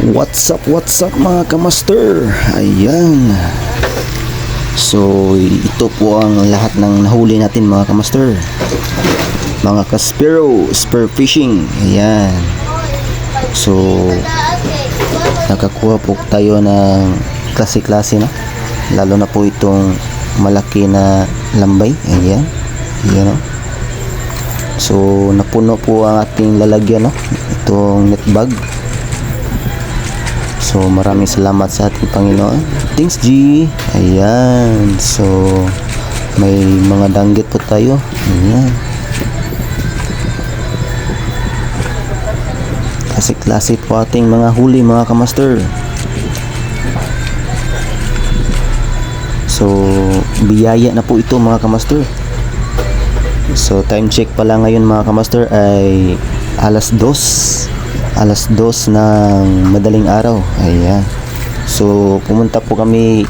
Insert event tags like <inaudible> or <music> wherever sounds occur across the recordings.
What's up, what's up mga kamaster? Ayan. So, ito po ang lahat ng nahuli natin mga kamaster. Mga kaspero, spear fishing. Ayan. So, nakakuha po tayo ng klase-klase na. Lalo na po itong malaki na lambay. Ayan. Ayan o. So, napuno po ang ating lalagyan, no? Itong net bag. So, maraming salamat sa ating Panginoon. Thanks, G. Ayan. So, may mga danggit po tayo. Ayan. Klase-klase po ating mga huli, mga kamaster. So, biyaya na po ito, mga kamaster. So time check pala ngayon mga kamaster ay alas 2 alas 2 ng madaling araw. Ayan. So pumunta po kami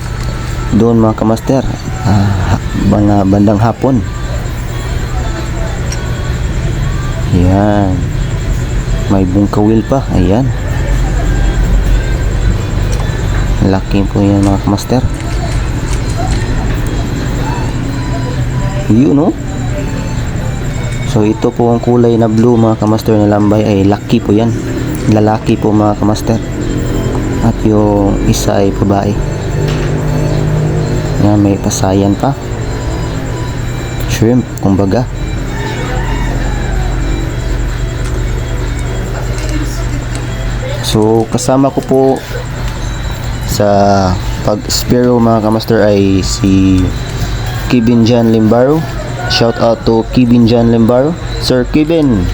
doon mga kamaster. Ah, mga bandang hapon. Ayan. May bungkawil pa. Ayan. Laki po yan mga kamaster. Yun no So ito po ang kulay na blue mga kamaster na lambay ay lucky po yan. Lalaki po mga kamaster. At yung isa ay babae. Yan may pasayan pa. Shrimp kumbaga. So kasama ko po sa pag Spiro mga kamaster ay si Kevin Jan Limbaro Shout out to Kevin John Limbaro. Sir Kevin.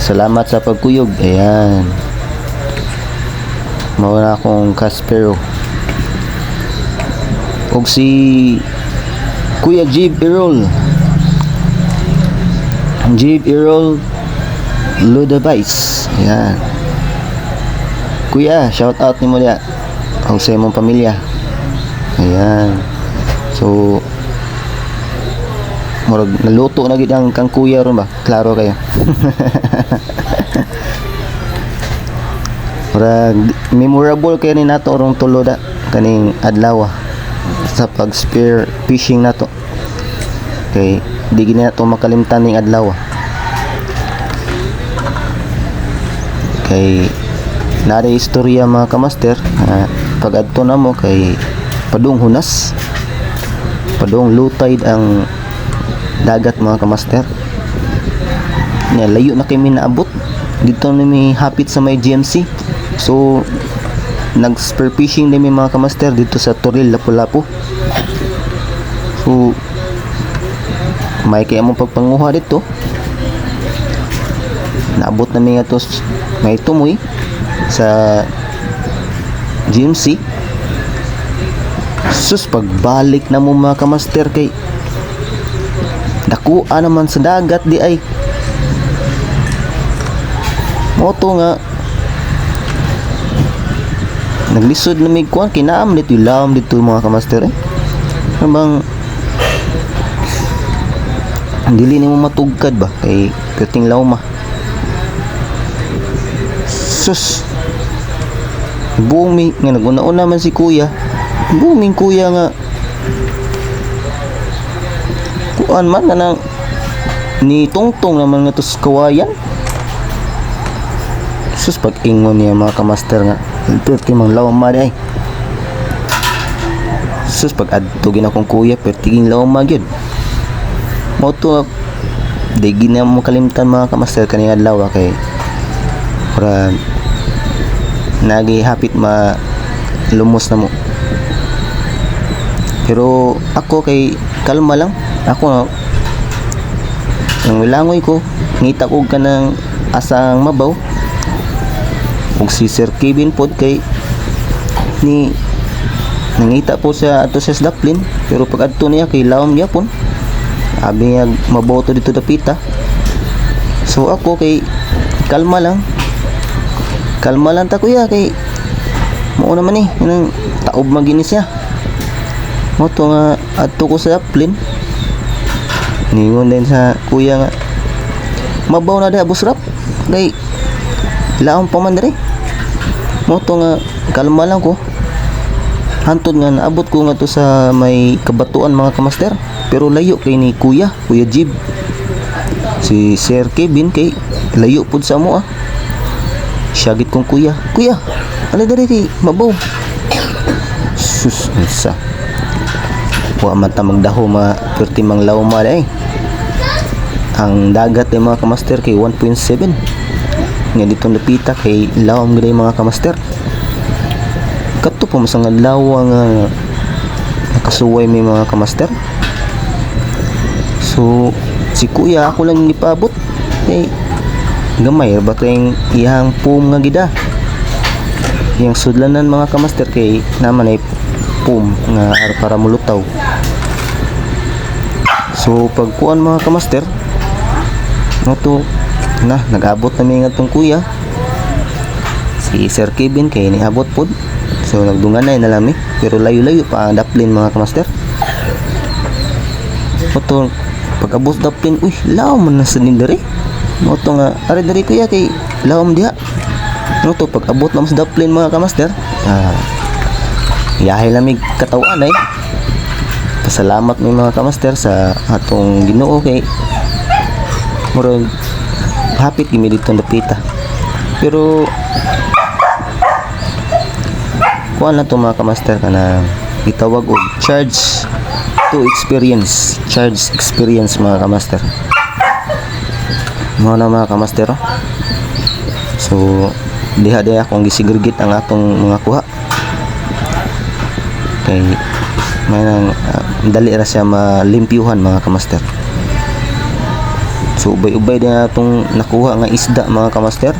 Salamat sa pagkuyog. Ayan. Mauna akong Caspero. Og si Kuya Jib Errol. Jib Errol Ludabais. Ayan. Kuya, shout out ni mo niya. Og sa imong pamilya. Ayan. So, murag naluto na gid ang kang kuya ron ba? Klaro kayo. <laughs> Murag memorable kayo ni nato rong tulo da kaning adlaw ah, sa pag spear fishing nato. Kay di gini nato makalimtan ning adlaw ah. kay nare istorya mga kamaster uh, pag adto na mo kay padung hunas padung low ang dagat mga kamaster. Nga layo na kami naabot. Dito na may hapit sa may GMC so nag spear fishing na mga kamaster dito sa Toril Lapu-Lapu. So may kaya mong pagpanguha dito. Naabot na nga to may tumoy sa GMC sus pagbalik na mo mga kamaster kay dakuan naman sa dagat di ay. Moto nga. Naglisod na mig kuan kinaam dito ilawom dito mga kamaster eh. Bang dili nimo matugkad ba kay kating lawma sus. Bumi nga naguna-una man si kuya. Buming kuya nga kuan man na nang ni tungtong naman nga to kawayan. Sus pag ingon niya mga kamaster nga. Perti mang lawan ma ay sus pag adtugin akong kuya pertiging lawan ma gyud. Mo to di gina mo kalimtan mga kamaster kanina adlaw kay para nagi hapit ma lumos na mo. Pero ako kay kalma lang ako ang wilangoy ko ngita ko ka ng asang mabaw. Ug si Sir Kevin pod kay ni nangita po siya ato sa Daplin pero pag adto niya kay lawom gyapon abi nga maboto dito dapita so ako kay kalma lang. Kalma lang ta kuya kay mao naman eh nang taob maginis siya. Mo to nga adto ko sa Daplin ningon din sa kuya nga mabaw na da busrap kay laom pa man diri mo to nga kalma lang ko. Hantod nga naabot ko nga to sa may kabatuan mga kamaster. Pero layo kay ni kuya kuya Jib. Si Sir Kevin kay layo pud sa mo ah. Syagit kong kuya kuya ala diri kay mabaw. Sus unsa wa man ta magdaho ma perti mang lawma eh ang dagat ay mga kamaster kay 1.7 nga dito napita kay lawam gid mga kamaster. Kato masang lawa nga nakasuway may mga kamaster. So si kuya ako lang ipabot. Kay gamay ba kayong iyang pum nga gida? Yung sudlanan mga kamaster kay naman ay pum nga ar- para mulutaw. So pagkuan mga kamaster no na nag-abot na may nga tong kuya. Si Sir Kevin kay niabot pod. So nagdungan na nalami pero layo-layo pa ang daplin mga kamaster. Oto pag-abot daplin uy law man na sa nindari no to nga ari diri kuya kay lawom diha. No to pag-abot na mas daplin mga kamaster. Ah yahay lamig katawan ay pasalamat mi mga kamaster sa atong Ginoo kay murag hapit gimi dito napita pero kuha na to mga kamaster ka na itawag og charge to experience charge experience mga kamaster. Mo na mga kamaster oh. so diha diha akong gisigurgit ang atong mga kuha. Kay may nang ah, dali ra siya malimpyuhan mga kamaster So ubay-ubay din atong nakuha nga isda mga kamaster.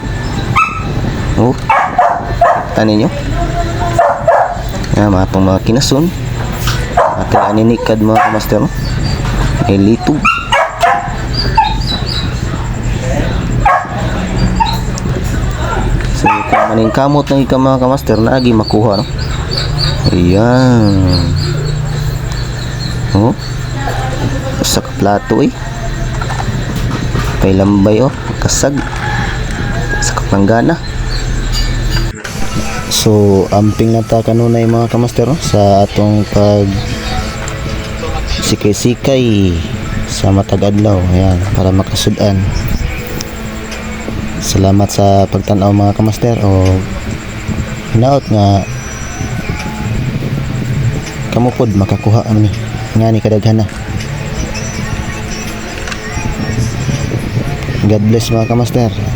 Oh. Tanin nyo. Yan mga itong mga kinasun. At aninikad mga kamaster. Kay litog. So kung maning kamot ng ika mga kamaster na agi makuha no. Ayan. Oh. Sa plato eh kay lambay oh. Kasag. Sa kapanggana so amping na ta kanunay mga kamaster oh, sa atong pag sikay-sikay sa matag adlaw ayan para makasudan. Salamat sa pagtanaw mga kamaster o hinaot nga kamupod makakuha ani nga ni kadaghana God bless mga kamaster.